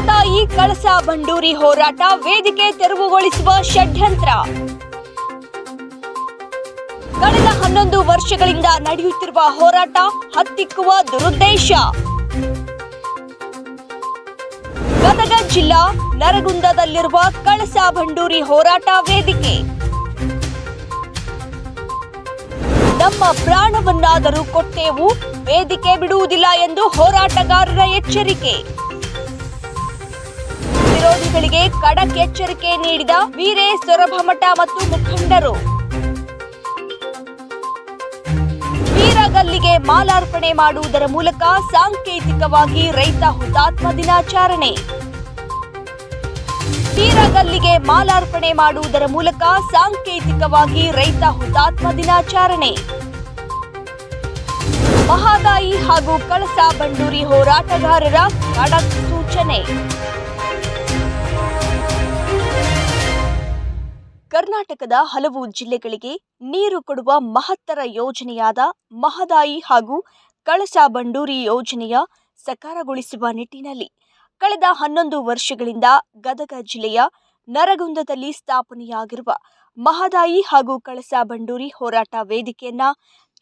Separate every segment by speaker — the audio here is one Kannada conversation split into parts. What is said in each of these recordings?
Speaker 1: ಮಹದಾಯಿ ಕಳಸ ಬಂಡೂರಿ ಹೋರಾಟ ವೇದಿಕೆ ತೆರವುಗೊಳಿಸುವ ಷಡ್ಯಂತ್ರ. ಕಳೆದ ಹನ್ನೊಂದು ವರ್ಷಗಳಿಂದ ನಡೆಯುತ್ತಿರುವ ಹೋರಾಟ ಹತ್ತಿಕ್ಕುವ ದುರುದ್ದೇಶ. ಗದಗ ಜಿಲ್ಲಾ ನರಗುಂದದಲ್ಲಿರುವ ಕಳಸ ಬಂಡೂರಿ ಹೋರಾಟ ವೇದಿಕೆ. ನಮ್ಮ ಪ್ರಾಣವನ್ನಾದರೂ ಕೊಟ್ಟೇವು, ವೇದಿಕೆ ಬಿಡುವುದಿಲ್ಲ ಎಂದು ಹೋರಾಟಗಾರರ ಎಚ್ಚರಿಕೆ. ವಿರೋಧಿಗಳಿಗೆ ಖಡಕ್ ಎಚ್ಚರಿಕೆ ನೀಡಿದ ವೀರೇ ಸೊರಬಮಠ ಮತ್ತು ಮುಖಂಡರು. ವೀರಗಲ್ಲಿಗೆ ಮಾಲಾರ್ಪಣೆ ಮಾಡುವುದರ ಮೂಲಕ ಸಾಂಕೇತಿಕವಾಗಿ ರೈತ ಹುತಾತ್ಮ ದಿನಾಚರಣೆ. ವೀರಗಲ್ಲಿಗೆ ಮಾಲಾರ್ಪಣೆ ಮಾಡುವುದರ ಮೂಲಕ ಸಾಂಕೇತಿಕವಾಗಿ ರೈತ ಹುತಾತ್ಮ ದಿನಾಚರಣೆ. ಮಹಾದಾಯಿ ಹಾಗೂ ಕಳಸ ಬಂಡೂರಿ ಹೋರಾಟಗಾರರ ಖಡಕ್ ಸೂಚನೆ. ಕರ್ನಾಟಕದ ಹಲವು ಜಿಲ್ಲೆಗಳಿಗೆ ನೀರು ಕೊಡುವ ಮಹತ್ತರ ಯೋಜನೆಯಾದ ಮಹದಾಯಿ ಹಾಗೂ ಕಳಸಾ ಬಂಡೂರಿ ಯೋಜನೆಯ ಸಕಾರಗೊಳಿಸುವ ನಿಟ್ಟಿನಲ್ಲಿ ಕಳೆದ ಹನ್ನೊಂದು ವರ್ಷಗಳಿಂದ ಗದಗ ಜಿಲ್ಲೆಯ ನರಗುಂದದಲ್ಲಿ ಸ್ಥಾಪನೆಯಾಗಿರುವ ಮಹದಾಯಿ ಹಾಗೂ ಕಳಸಾ ಬಂಡೂರಿ ಹೋರಾಟ ವೇದಿಕೆಯನ್ನ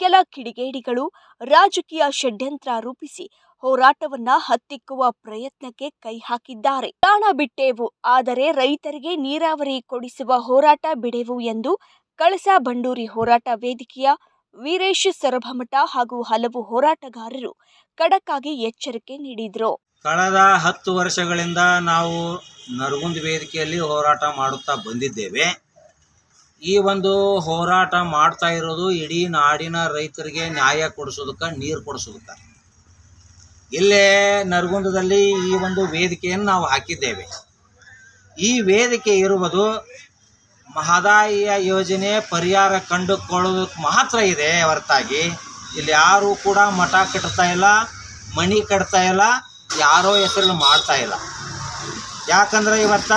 Speaker 1: ಕೆಲ ಕಿಡಿಗೇಡಿಗಳು ರಾಜಕೀಯ ಷಡ್ಯಂತ್ರ ರೂಪಿಸಿ ಹೋರಾಟವನ್ನ ಹತ್ತಿಕ್ಕುವ ಪ್ರಯತ್ನಕ್ಕೆ ಕೈ ಹಾಕಿದ್ದಾರೆ. ಪ್ರಾಣ ಬಿಟ್ಟೆವು, ಆದರೆ ರೈತರಿಗೆ ನೀರಾವರಿ ಕೊಡಿಸುವ ಹೋರಾಟ ಬಿಡೆವು ಎಂದು ಕಳಸ ಬಂಡೂರಿ ಹೋರಾಟ ವೇದಿಕೆಯ ವೀರೇಶ್ ಸರಭಮಠ ಹಾಗೂ ಹಲವು ಹೋರಾಟಗಾರರು ಖಡಕ್ಕಾಗಿ ಎಚ್ಚರಿಕೆ ನೀಡಿದ್ರು.
Speaker 2: ಕಳೆದ ಹತ್ತು ವರ್ಷಗಳಿಂದ ನಾವು ನರಗುಂದ ವೇದಿಕೆಯಲ್ಲಿ ಹೋರಾಟ ಮಾಡುತ್ತಾ ಬಂದಿದ್ದೇವೆ. ಈ ಒಂದು ಹೋರಾಟ ಮಾಡ್ತಾ ಇರೋದು ಇಡೀ ನಾಡಿನ ರೈತರಿಗೆ ನ್ಯಾಯ ಕೊಡಿಸೋದಕ್ಕ, ನೀರು ಕೊಡಿಸೋದಕ್ಕೆ. ಇಲ್ಲೇ ನರಗುಂದದಲ್ಲಿ ಈ ಒಂದು ವೇದಿಕೆಯನ್ನು ನಾವು ಹಾಕಿದ್ದೇವೆ. ಈ ವೇದಿಕೆ ಇರುವುದು ಮಹದಾಯಿಯ ಯೋಜನೆ ಪರಿಹಾರ ಕಂಡುಕೊಳ್ಳೋದಕ್ಕೆ ಮಾತ್ರ ಇದೆ ಹೊರತಾಗಿ. ಇಲ್ಲಿ ಯಾರೂ ಕೂಡ ಮಠ ಕಟ್ತಾ ಇಲ್ಲ ಮಣಿ ಕಟ್ತಾ ಇಲ್ಲ, ಯಾರೋ ಹೆಸರು ಮಾಡ್ತಾ ಇಲ್ಲ. ಯಾಕಂದರೆ ಇವತ್ತ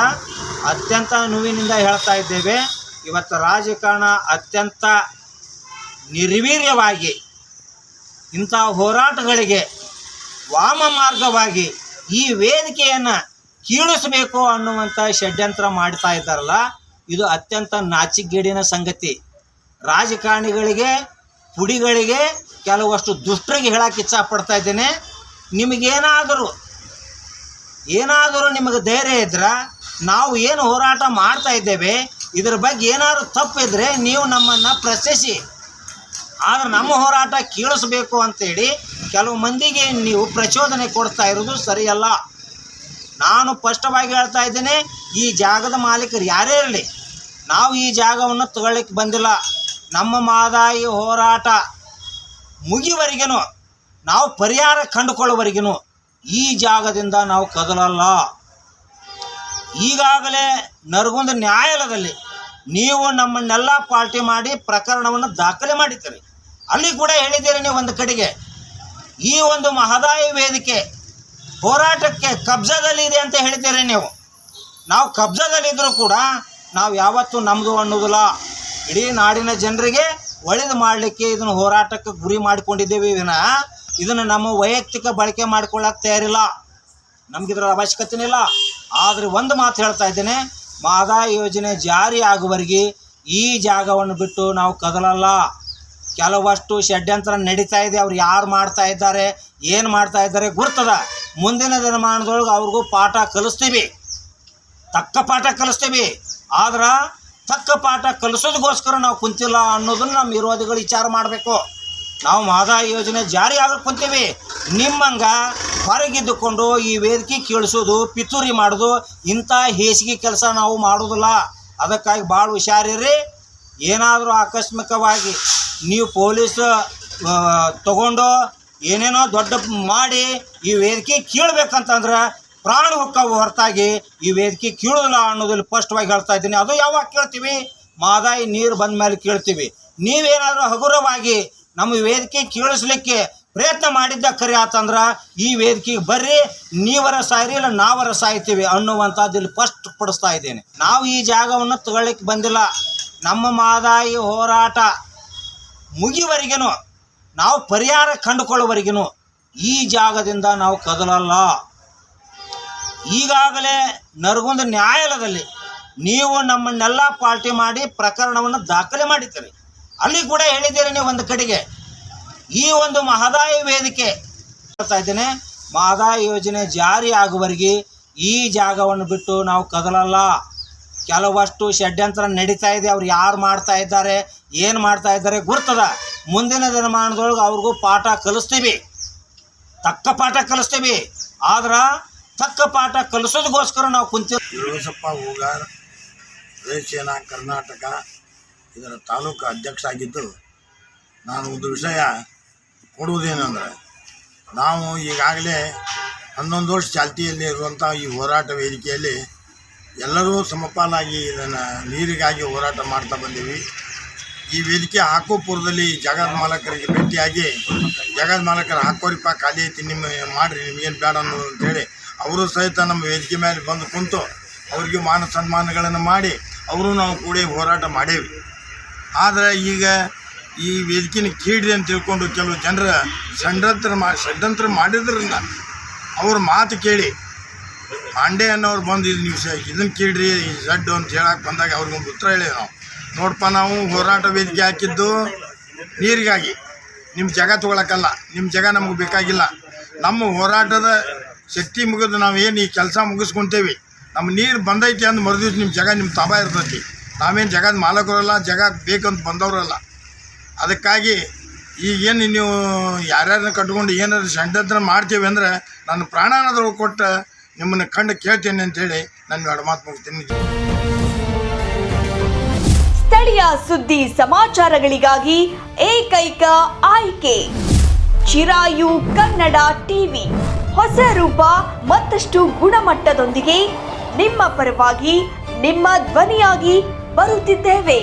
Speaker 2: ಅತ್ಯಂತ ನೋವಿನಿಂದ ಹೇಳ್ತಾ ಇದ್ದೇವೆ, ಇವತ್ತು ರಾಜಕಾರಣ ಅತ್ಯಂತ ನಿರ್ವೀರ್ಯವಾಗಿ ಇಂಥ ಹೋರಾಟಗಳಿಗೆ ವಾಮ ಮಾರ್ಗವಾಗಿ ಈ ವೇದಿಕೆಯನ್ನ ಕೀಳಿಸಬೇಕು ಅನ್ನುವಂಥ ಷಡ್ಯಂತ್ರ ಮಾಡ್ತಾ ಇದ್ದಾರಲ್ಲ, ಇದು ಅತ್ಯಂತ ನಾಚಿಗೇಡಿನ ಸಂಗತಿ. ರಾಜಕಾರಣಿಗಳಿಗೆ ಪುಡಿಗಳಿಗೆ ಕೆಲವಷ್ಟು ದುಷ್ಟರಿಗೆ ಹೇಳಕ್ಕೆ ಇಚ್ಛಪಡ್ತಾ ಇದ್ದೇನೆ. ನಿಮಗೇನಾದರೂ, ಏನಾದರೂ ನಿಮಗೆ ಧೈರ್ಯ ಇದ್ರೆ ನಾವು ಏನು ಹೋರಾಟ ಮಾಡ್ತಾ ಇದ್ದೇವೆ, ಇದರ ಬಗ್ಗೆ ಏನಾದರೂ ತಪ್ಪಿದ್ರೆ ನೀವು ನಮ್ಮನ್ನು ಪ್ರಶ್ನಿಸಿ. ಆದ್ರೆ ನಮ್ಮ ಹೋರಾಟ ಕೀಳಿಸ್ಬೇಕು ಅಂತೇಳಿ ಕೆಲವು ಮಂದಿಗೆ ನೀವು ಪ್ರಚೋದನೆ ಕೊಡ್ತಾ ಇರೋದು ಸರಿಯಲ್ಲ. ನಾನು ಸ್ಪಷ್ಟವಾಗಿ ಹೇಳ್ತಾ ಇದ್ದೇನೆ, ಈ ಜಾಗದ ಮಾಲೀಕರು ಯಾರೇ ಇರಲಿ, ನಾವು ಈ ಜಾಗವನ್ನು ತಗೊಳ್ಳಿಕ್ಕೆ ಬಂದಿಲ್ಲ. ನಮ್ಮ ಮಾದಾಯಿ ಹೋರಾಟ ಮುಗಿವರೆಗೂ ನಾವು ಪರಿಹಾರ ಕಂಡುಕೊಳ್ಳುವರೆಗೂ ಈ ಜಾಗದಿಂದ ನಾವು ಕದಲಲ್ಲ. ಈಗಾಗಲೇ ನರಗುಂದ ನ್ಯಾಯಾಲಯದಲ್ಲಿ ನೀವು ನಮ್ಮನ್ನೆಲ್ಲ ಪಾರ್ಟಿ ಮಾಡಿ ಪ್ರಕರಣವನ್ನು ದಾಖಲೆ ಮಾಡಿದ್ದೀರಿ. ಅಲ್ಲಿ ಕೂಡ ಹೇಳಿದ್ದೀರಿ ನೀವು ಒಂದು ಕಡೆಗೆ ಈ ಒಂದು ಮಹದಾಯಿ ವೇದಿಕೆ ಹೋರಾಟಕ್ಕೆ ಕಬ್ಜಾದಲ್ಲಿ ಇದೆ ಅಂತ ಹೇಳ್ತೀರಿ ನೀವು. ನಾವು ಕಬ್ಜಾದಲ್ಲಿದ್ದರೂ ಕೂಡ ನಾವು ಯಾವತ್ತೂ ನಮ್ಮದು ಅನ್ನೋದಿಲ್ಲ. ಇಡೀ ನಾಡಿನ ಜನರಿಗೆ ಒಳ್ಳೇದು ಮಾಡಲಿಕ್ಕೆ ಇದನ್ನು ಹೋರಾಟಕ್ಕೆ ಗುರಿ ಮಾಡಿಕೊಂಡಿದ್ದೇವೆ. ವಿನ ಇದನ್ನು ನಮ್ಮ ವೈಯಕ್ತಿಕ ಬಳಕೆ ಮಾಡ್ಕೊಳ್ಳೋಕೆ ತಯಾರಿಲ್ಲ. ನಮಗಿದ್ರ ಅವಶ್ಯಕತೆ ಇಲ್ಲ ಆದರೆ ಒಂದು ಮಾತು ಹೇಳ್ತಾ ಇದ್ದೇನೆ ಮಾದಾಯ ಯೋಜನೆ ಜಾರಿ ಈ ಜಾಗವನ್ನು ಬಿಟ್ಟು ನಾವು ಕದಲಲ್ಲ. ಕೆಲವಷ್ಟು ಷಡ್ಯಂತ್ರ ನಡೀತಾ ಇದೆ, ಅವ್ರು ಯಾರು ಮಾಡ್ತಾ ಇದ್ದಾರೆ, ಏನು ಮಾಡ್ತಾ ಇದ್ದಾರೆ ಗುರ್ತದ. ಮುಂದಿನ ದಿನಮಾನದೊಳಗೆ ಅವ್ರಿಗೂ ಪಾಠ ಕಲಿಸ್ತೀವಿ. ತಕ್ಕ ಪಾಠ ಕಲಿಸ್ತೀವಿ. ಆದ್ರೆ ತಕ್ಕ ಪಾಠ ಕಲಿಸೋದಕ್ಕೋಸ್ಕರ ನಾವು ಕುಂತಿಲ್ಲ ಅನ್ನೋದನ್ನು ನಮ್ಮ ವಿರೋಧಿಗಳು ವಿಚಾರ ಮಾಡಬೇಕು. ನಾವು ಮಾದಾ ಯೋಜನೆ ಜಾರಿ ಆಗಕ್ಕೆ ಕುಂತೀವಿ. ನಿಮ್ಮಂಗ ಹೊರಗಿದ್ದುಕೊಂಡು ಈ ವೇದಿಕೆ ಕೇಳಿಸೋದು, ಪಿತೂರಿ ಮಾಡೋದು ಇಂಥ ಹೇಸಿಗೆ ಕೆಲಸ ನಾವು ಮಾಡೋದಿಲ್ಲ. ಅದಕ್ಕಾಗಿ ಭಾಳ ಹುಷಾರಿರಿ ಏನಾದರೂ ಆಕಸ್ಮಿಕವಾಗಿ ನೀವು ಪೊಲೀಸ್ ತಗೊಂಡು ಏನೇನೋ ದೊಡ್ಡ ಮಾಡಿ ಈ ವೇದಿಕೆ ಕೀಳ್ಬೇಕಂತಂದ್ರೆ ಪ್ರಾಣ ಹೊಕ್ಕವು ಹೊರತಾಗಿ ಈ ವೇದಿಕೆ ಕೀಳೋದಿಲ್ಲ ಅನ್ನೋದಲ್ಲಿ ಸ್ಪಷ್ಟವಾಗಿ ಹೇಳ್ತಾ ಇದ್ದೀನಿ. ಅದು ಯಾವಾಗ ಕೇಳ್ತೀವಿ? ಮಾದಾಯಿ ನೀರು ಬಂದ ಮೇಲೆ ಕೇಳ್ತೀವಿ. ನೀವೇನಾದರೂ ಹಗುರವಾಗಿ ನಮ್ಮ ವೇದಿಕೆ ಕೀಳಿಸ್ಲಿಕ್ಕೆ ಪ್ರಯತ್ನ ಮಾಡಿದ್ದ ಕರೆ ಆತಂದ್ರೆ ಈ ವೇದಿಕೆಗೆ ಬರ್ರಿ, ನೀವರ ಸಾಯಿರಿ ಇಲ್ಲ ನಾವರ ಸಾಯ್ತೀವಿ ಅನ್ನುವಂಥದ್ದು ಇಲ್ಲಿ ಫಸ್ಟ್ ಪಡಿಸ್ತಾ ಇದ್ದೇನೆ. ನಾವು ಈ ಜಾಗವನ್ನು ತಗೊಳ್ಳಿಕ್ಕೆ ಬಂದಿಲ್ಲ. ನಮ್ಮ ಮಾದಾಯಿ ಹೋರಾಟ ಮುಗಿವರೆಗೂ ನಾವು ಪರಿಹಾರ ಕಂಡುಕೊಳ್ಳುವರೆಗೂ ಈ ಜಾಗದಿಂದ ನಾವು ಕದಲಲ್ಲ. ಈಗಾಗಲೇ ನರಗುಂದ ನ್ಯಾಯಾಲಯದಲ್ಲಿ ನೀವು ನಮ್ಮನ್ನೆಲ್ಲ ಪಾರ್ಟಿ ಮಾಡಿ ಪ್ರಕರಣವನ್ನು ದಾಖಲೆ ಮಾಡಿದ್ದೀರಿ. ಅಲ್ಲಿ ಕೂಡ ಹೇಳಿದ್ದೀರಿ ನೀವು ಒಂದು ಕಡೆಗೆ. ಈ ಒಂದು ಮಹದಾಯಿ ವೇದಿಕೆ ಹೇಳ್ತಾ ಇದ್ದೇನೆ, ಮಹದಾಯಿ ಯೋಜನೆ ಜಾರಿ ಆಗುವವರೆಗೆ ಈ ಜಾಗವನ್ನು ಬಿಟ್ಟು ನಾವು ಕದಲಲ್ಲ. ಕೆಲವಷ್ಟು ಷಡ್ಯಂತ್ರ ನಡೀತಾ ಇದೆ, ಅವ್ರು ಯಾರು ಮಾಡ್ತಾ ಇದ್ದಾರೆ, ಏನು ಮಾಡ್ತಾ ಇದ್ದಾರೆ ಗುರ್ತದ. ಮುಂದಿನ ದಿನಮಾನದೊಳಗೆ ಅವ್ರಿಗೂ ಪಾಠ ಕಲಿಸ್ತೀವಿ. ತಕ್ಕ ಪಾಠ ಕಲಿಸ್ತೀವಿ. ಆದ್ರೆ ತಕ್ಕ ಪಾಠ ಕಲಿಸೋದಕ್ಕೋಸ್ಕರ ನಾವು ಕುಂತೀವಿ
Speaker 3: ಯಳಬಸಪ್ಪ ಹೂಗಾರ್ ಸೇನಾ ಕರ್ನಾಟಕ ಇದರ ತಾಲೂಕು ಅಧ್ಯಕ್ಷ ಆಗಿದ್ದು, ನಾನು ಒಂದು ವಿಷಯ ಕೊಡುವುದೇನೆಂದರೆ ನಾವು ಈಗಾಗಲೇ ಹನ್ನೊಂದು ವರ್ಷ ಚಾಲ್ತಿಯಲ್ಲಿ ಇರುವಂಥ ಈ ಹೋರಾಟ ವೇದಿಕೆಯಲ್ಲಿ ಎಲ್ಲರೂ ಸಮಪಾಲಾಗಿ ಇದನ್ನು ನೀರಿಗಾಗಿ ಹೋರಾಟ ಮಾಡ್ತಾ ಬಂದೀವಿ. ಈ ವೇದಿಕೆ ಹಾಕೋಪುರದಲ್ಲಿ ಜಗದ್ ಮಾಲಕರಿಗೆ ಭೇಟಿಯಾಗಿ ಜಗದ ಮಾಲಕರು ಹಾಕೋರಿಪ್ಪ ಖಾಲಿ ಐತಿ, ನಿಮ್ಮ ಮಾಡಿರಿ ನಿಮಗೇನು ಬೇಡ ಅನ್ನೋದು ಅಂತೇಳಿ ಅವರು ಸಹಿತ ನಮ್ಮ ವೇದಿಕೆ ಮೇಲೆ ಬಂದು ಕುಂತು ಅವರಿಗೆ ಮಾನ ಸನ್ಮಾನಗಳನ್ನು ಮಾಡಿ ಅವರು ನಾವು ಕೂಡ ಹೋರಾಟ ಮಾಡೇವಿ. ಆದರೆ ಈಗ ಈ ವೇದಿಕೆನ ಕೀಡ್ರಿ ಅಂತ ತಿಳ್ಕೊಂಡು ಕೆಲವು ಜನರ ಷಡ್ಯಂತ್ರ ಮಾ, ಷಡ್ಯಂತ್ರ ಮಾಡಿದ್ರಿಂದ ಅವ್ರ ಮಾತು ಕೇಳಿ ಪಾಂಡೆ ಅನ್ನೋರು ಬಂದು ಇದು ಸ- ಇದನ್ನ ಕೀಳ್ರಿ ಜಡ್ಡು ಅಂತ ಹೇಳಕ್ಕೆ ಬಂದಾಗ ಅವ್ರಿಗೊಂದು ಉತ್ತರ ಹೇಳಿದೆ ನಾವು. ನೋಡಪ್ಪ ನಾವು ಹೋರಾಟ ವೇದಿಕೆ ಹಾಕಿದ್ದು ನೀರಿಗಾಗಿ. ನಿಮ್ಮ ಜಾಗ ತೊಗೊಳಕ್ಕಲ್ಲ. ನಿಮ್ಮ ಜಾಗ ನಮಗೆ ಬೇಕಾಗಿಲ್ಲ. ನಮ್ಮ ಹೋರಾಟದ ಶಕ್ತಿ ಮುಗಿದು ನಾವು ಏನು ಈ ಕೆಲಸ ಮುಗಿಸ್ಕೊಂತೇವಿ. ನಮ್ಮ ನೀರು ಬಂದೈತಿ ಅಂತ ಮರುದಿವ್ಸ ನಿಮ್ಮ ಜಾಗ ನಿಮ್ಮ ತಾಬ ಇರ್ತೈತಿ. ನಾವೇನು ಜಗದ ಮಾಲಕರಲ್ಲ, ಜಾಗ ಬೇಕಂತ ಬಂದವರಲ್ಲ. ಅದಕ್ಕಾಗಿ ಈಗೇನು ನೀವು ಯಾರ್ಯಾರನ್ನ ಕಟ್ಕೊಂಡು ಏನಾದ್ರು ಷಡ್ಯಂತ್ರ ಮಾಡ್ತೀವಿ ಅಂದರೆ ನನ್ನ ಪ್ರಾಣನಾದರೂ ಕೊಟ್ಟು ನಿಮ್ಮನ್ನು ಕಂಡು ಕೇಳ್ತೇನೆ ಅಂತೇಳಿ ನನ್ನ ಎರಡು ಮಾತು ಮುಗಿಸ್ತೀನಿ.
Speaker 1: ಸ್ಥಳೀಯ ಸುದ್ದಿ ಸಮಾಚಾರಗಳಿಗಾಗಿ ಏಕೈಕ ಆಯ್ಕೆ. ಚಿರಾಯು ಕನ್ನಡ ಟಿವಿ. ಹೊಸ ರೂಪ ಮತ್ತಷ್ಟು ಗುಣಮಟ್ಟದೊಂದಿಗೆ ನಿಮ್ಮ ಪರವಾಗಿ ನಿಮ್ಮ ಧ್ವನಿಯಾಗಿ ಬರುತ್ತಿದ್ದೇವೆ.